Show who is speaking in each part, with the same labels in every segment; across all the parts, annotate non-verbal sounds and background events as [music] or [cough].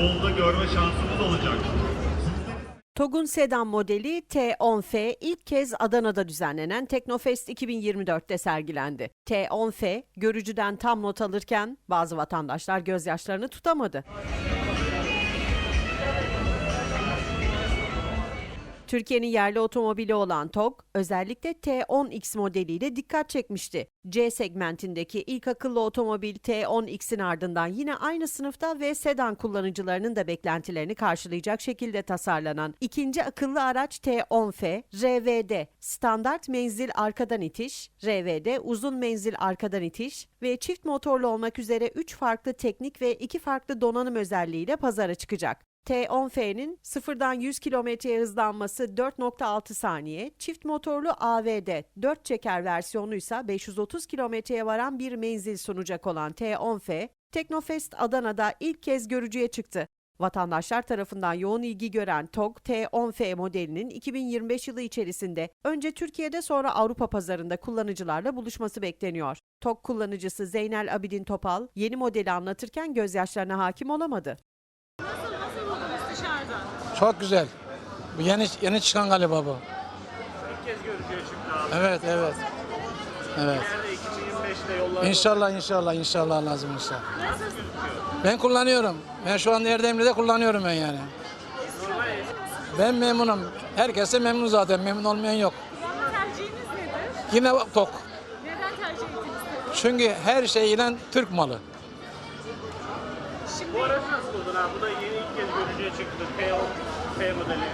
Speaker 1: yolda görme şansımız olacak.
Speaker 2: TOG'un sedan modeli T10F ilk kez Adana'da düzenlenen Teknofest 2024'te sergilendi. T10F görücüden tam not alırken bazı vatandaşlar gözyaşlarını tutamadı. Türkiye'nin yerli otomobili olan TOG özellikle T10X modeliyle dikkat çekmişti. C segmentindeki ilk akıllı otomobil T10X'in ardından yine aynı sınıfta ve sedan kullanıcılarının da beklentilerini karşılayacak şekilde tasarlanan ikinci akıllı araç T10F, RVD, standart menzil arkadan itiş, RVD uzun menzil arkadan itiş ve çift motorlu olmak üzere 3 farklı teknik ve 2 farklı donanım özelliğiyle pazara çıkacak. T10F'nin sıfırdan 100 kilometreye hızlanması 4.6 saniye, çift motorlu AVD 4 çeker versiyonu ise 530 kilometreye varan bir menzil sunacak olan T10F, Teknofest Adana'da ilk kez görücüye çıktı. Vatandaşlar tarafından yoğun ilgi gören TOG T10F modelinin 2025 yılı içerisinde önce Türkiye'de sonra Avrupa pazarında kullanıcılarla buluşması bekleniyor. TOG kullanıcısı Zeynel Abidin Topal yeni modeli anlatırken gözyaşlarına hakim olamadı.
Speaker 3: Nasıl, nasıl buldunuz dışarıdan?
Speaker 4: Çok güzel. Bu yeni yeni çıkan galiba bu.
Speaker 1: İlk kez görücüye çıktı abi.
Speaker 4: Evet, evet. Evet.
Speaker 1: Nerede 2025'te yollarda
Speaker 4: İnşallah, inşallah, inşallah lazım inşallah.
Speaker 3: Nasıl?
Speaker 4: Ben kullanıyorum. Ben şu an Erdemli'de de kullanıyorum ben yani. Ben memnunum. Herkes de memnun zaten. Memnun olmayan yok.
Speaker 3: Tercihiniz nedir?
Speaker 4: Yine tok.
Speaker 3: Neden tercih ettiniz?
Speaker 4: Çünkü her şey ile Türk malı.
Speaker 3: Şimdi
Speaker 1: Bu aracı nasıl buldun abi? Bu da yeni ilk kez görücüye çıktı. T10 F modeli.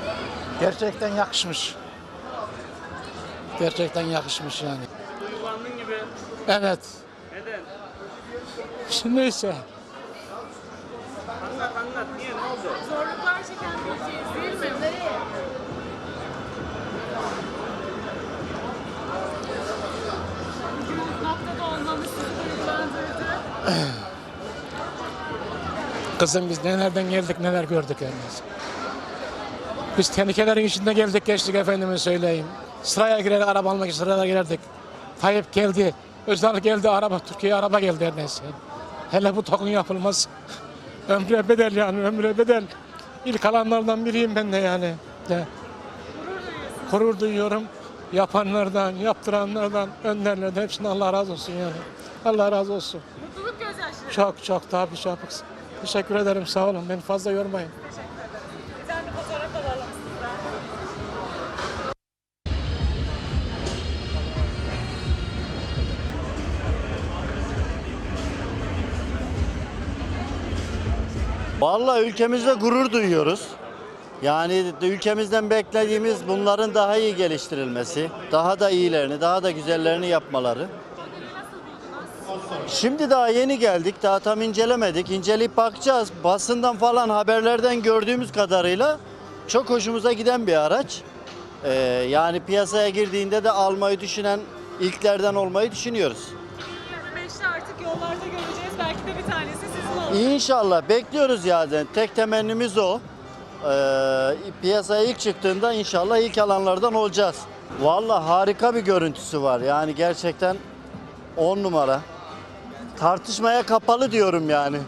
Speaker 4: Gerçekten yakışmış. Gerçekten yakışmış yani.
Speaker 1: Duygulandın gibi.
Speaker 4: Evet.
Speaker 1: Neden?
Speaker 4: Şimdi neyse.
Speaker 1: Anlat anlat. Niye? Ne oldu?
Speaker 3: zorluklar çeken birisiyiz değil mi? Bugün noktada olmamız sizi duygulandırdı. [clears throat]
Speaker 4: Kızım biz nelerden geldik neler gördük yani. Biz tehlikelerin içinde geldik geçtik efendime söyleyeyim. Sıraya girerek araba almak için sıraya girerdik. Tayyip geldi. Özal geldi araba Türkiye'ye araba geldi her neyse. Hele bu tokun yapılmaz. [laughs] Ömre bedel yani ömre bedel. İlk alanlardan biriyim ben de yani. De. Gurur duyuyorum. Yapanlardan, yaptıranlardan, önderlerden hepsine Allah razı olsun yani. Allah razı olsun.
Speaker 3: Mutluluk gözyaşları.
Speaker 4: Çok çok tabii çok. Teşekkür ederim sağ olun. Beni fazla yormayın.
Speaker 3: Bir tane alalım.
Speaker 5: Vallahi ülkemizde gurur duyuyoruz. Yani de ülkemizden beklediğimiz bunların daha iyi geliştirilmesi, daha da iyilerini, daha da güzellerini yapmaları. Şimdi daha yeni geldik, daha tam incelemedik. İnceleyip bakacağız. Basından falan haberlerden gördüğümüz kadarıyla çok hoşumuza giden bir araç. Ee, yani piyasaya girdiğinde de almayı düşünen ilklerden olmayı düşünüyoruz.
Speaker 3: 2025'te artık yollarda göreceğiz. Belki de bir tanesi sizin olur.
Speaker 5: İnşallah bekliyoruz yani. Tek temennimiz o. Ee, piyasaya ilk çıktığında inşallah ilk alanlardan olacağız. Vallahi harika bir görüntüsü var. Yani gerçekten 10 numara. Tartışmaya kapalı diyorum yani.